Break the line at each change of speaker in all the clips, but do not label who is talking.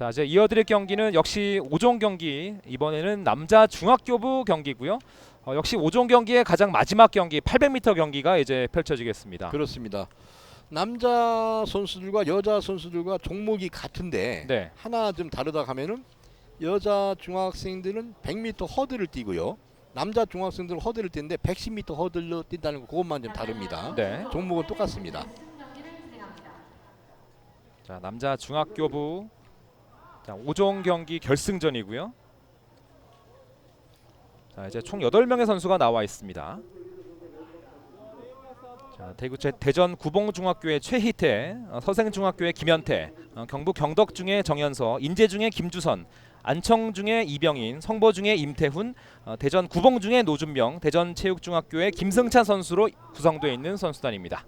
자 이제 이어드릴 경기는 역시 5종 경기 이번에는 남자 중학교부 경기고요. 어, 역시 5종 경기의 가장 마지막 경기 800m 경기가 이제 펼쳐지겠습니다.
그렇습니다. 남자 선수들과 여자 선수들과 종목이 같은데
네,
하나 좀 다르다 하면은 여자 중학생들은 100m 허들을 뛰고요. 남자 중학생들은 허들을 뛰는데 110m 허들로 뛴다는 거 그것만 좀 다릅니다.
네.
종목은 똑같습니다.
자 남자 중학교부 자 5종 경기 결승전이고요. 자 이제 총 8명의 선수가 나와 있습니다. 자 대구 제, 대전 구봉중학교의 최희태, 어, 서생중학교의 김현태, 어, 경북 경덕중의 정현서, 인제중의 김주선, 안청중의 이병인, 성보중의 임태훈, 어, 대전 구봉중의 노준명, 대전 체육중학교의 김승찬 선수로 구성되어 있는 선수단입니다.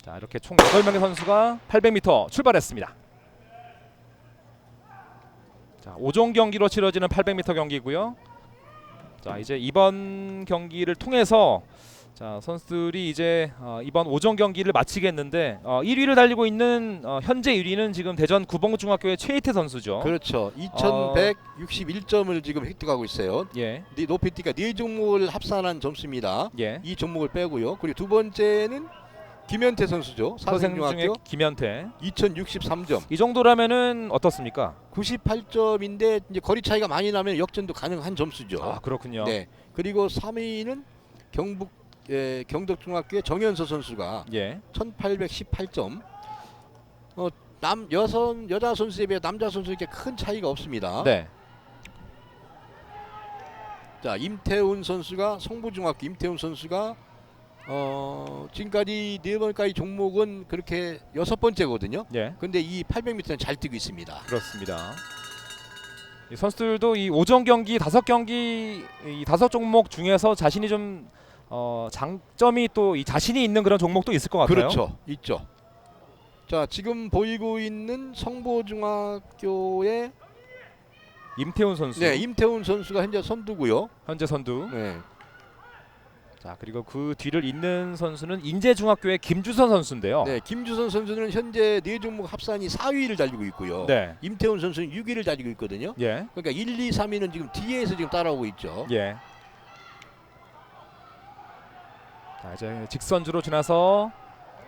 자 이렇게 총 8명의 선수가 800m 출발했습니다. 자 5종 경기로 치러지는 800m 경기고요. 자 이제 이번 경기를 통해서 자 선수들이 이제 어, 이번 5종 경기를 마치겠는데 어, 1위를 달리고 있는 어, 현재 1위는 지금 대전 구봉중학교의 최희태 선수죠.
그렇죠. 2161점을 지금 획득하고 있어요.
예,
네, 높이뛰기가 네 종목을 합산한 점수입니다.
예.
이 종목을 빼고요. 그리고 두 번째는 김현태 선수죠.
중에
사생중학교
김현태.
2063점.
이 정도라면은 어떻습니까?
98점인데 이제 거리 차이가 많이 나면 역전도 가능한 점수죠.
아 그렇군요.
네. 그리고 3위는 경북 예, 경덕중학교의 정현서 선수가
예,
1818점. 어, 남 여선 여자 선수에 비해 남자 선수에게 큰 차이가 없습니다.
네,
자, 임태훈 선수가 성부중학교 임태훈 선수가 어, 지금까지 네 번까지 종목은 그렇게 여섯 번째거든요.
예.
근데 이 800m는 잘 뛰고 있습니다.
그렇습니다. 이 선수들도 이 오전 경기 다섯 경기 이 다섯 종목 중에서 자신이 좀 어, 장점이 또 이 자신이 있는 그런 종목도 있을 것 같아요.
그렇죠. 있죠. 자, 지금 보이고 있는 성보중학교의
임태훈 선수
네, 임태훈 선수가 현재 선두고요.
현재 선두.
네.
자 그리고 그 뒤를 잇는 선수는 인제중학교의 김주선 선수인데요.
네, 김주선 선수는 현재 네 종목 합산이 4위를 달리고 있고요.
네.
임태훈 선수는 6위를 달리고 있거든요.
예.
그러니까 1, 2, 3위는 지금 뒤에서 지금 따라오고 있죠.
예. 자 이제 직선주로 지나서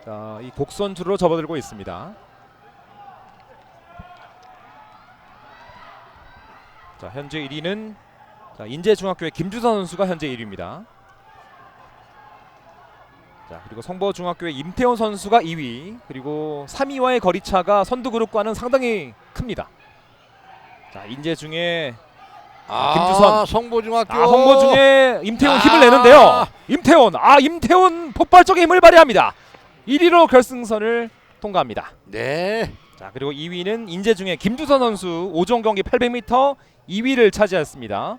자, 이 곡선주로 접어들고 있습니다. 자 현재 1위는 자, 인제중학교의 김주선 선수가 현재 1위입니다. 자 그리고 성보중학교의 임태훈 선수가 2위 그리고 3위와의 거리차가 선두 그룹과는 상당히 큽니다. 자 인제중에
아,
김주선.
성보중학교.
아, 홍보 중에 임태훈
아.
힘을 내는데요. 임태훈, 아 임태훈 폭발적인 힘을 발휘합니다. 1위로 결승선을 통과합니다.
네.
자 그리고 2위는 인제중의 김주선 선수 5종 경기 800m 2위를 차지했습니다.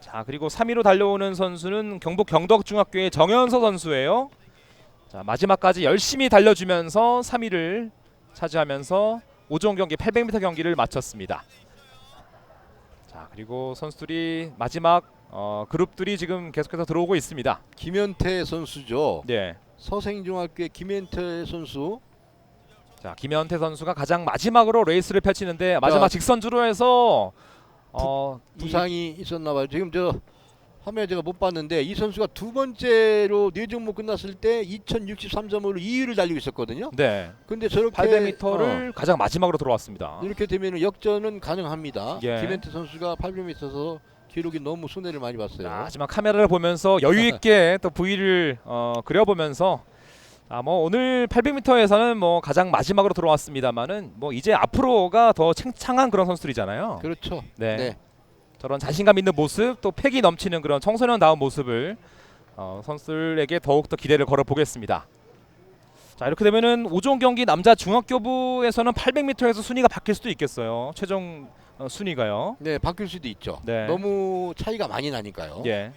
자 그리고 3위로 달려오는 선수는 경북 경덕중학교의 정현서 선수예요. 자 마지막까지 열심히 달려주면서 3위를 차지하면서 5종 경기 800m 경기를 마쳤습니다. 자 그리고 선수들이 마지막 어, 그룹들이 지금 계속해서 들어오고 있습니다.
김현태 선수죠.
네.
서생중학교의 김현태 선수.
자 김현태 선수가 가장 마지막으로 레이스를 펼치는데 마지막
자,
직선주로 해서 어, 이-
부상이 있었나 봐요. 지금 저 화면에 제가 못 봤는데 이 선수가 두 번째로 네 종목 끝났을 때 2063점으로 2위를 달리고 있었거든요.
네.
근데 저렇게
800m를 가장 마지막으로 들어왔습니다.
어, 이렇게 되면 역전은 가능합니다.
예.
김현태 선수가 800m에서 기록이 너무 손해를 많이 봤어요.
자, 하지만 카메라를 보면서 여유 있게 또 V를 어, 그려보면서 아, 뭐 오늘 800m에서는 뭐 가장 마지막으로 들어왔습니다만은 뭐 이제 앞으로가 더 창창한 그런 선수들이잖아요.
그렇죠.
네.
네.
저런 자신감 있는 모습 또 패기 넘치는 그런 청소년다운 모습을 어, 선수들에게 더욱 더 기대를 걸어 보겠습니다. 자 이렇게 되면은 5종 경기 남자 중학교부에서는 800m에서 순위가 바뀔 수도 있겠어요. 최종 어, 순위가요.
네, 바뀔 수도 있죠.
네.
너무 차이가 많이 나니까요.
예.